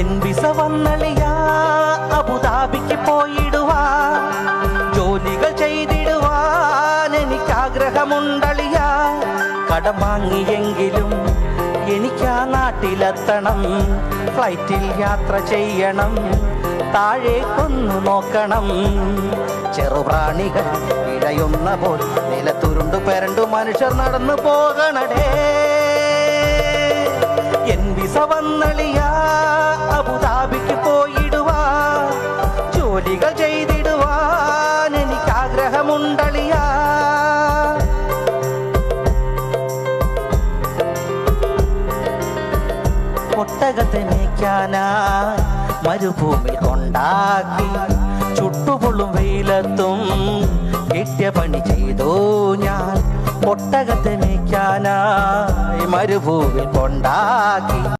Visa വന്നളിയ അബുദാബിക്ക് പോയിടുവാ ജോലികൾ ചെയ്തിടുവാൻ എനിക്ക് ആഗ്രഹമുണ്ടളിയാ കടം വാങ്ങിയെങ്കിലും എനിക്ക് നാട്ടിലെത്തണം ഫ്ലൈറ്റിൽ യാത്ര ചെയ്യണം താഴേക്കൊന്നു നോക്കണം. ചെറുപ്രാണികൾ ഇടയുന്ന പോൽ നിലത്തുരുണ്ടു പെരണ്ടു മനുഷ്യർ നടന്നു പോകണടേ. എൻ വിസ വന്നളിയാ ആഗ്രഹമുണ്ടളിയാ ഒട്ടകത്തെ മരുഭൂമി കൊണ്ടാക്കി. ചുട്ടുപൊള്ളും വെയിലത്തും കിട്ടിയ പണി ചെയ്തു ഞാൻ. ഒട്ടകത്തെ മേയ്ക്കാനായി മരുഭൂമി കൊണ്ടാക്കി.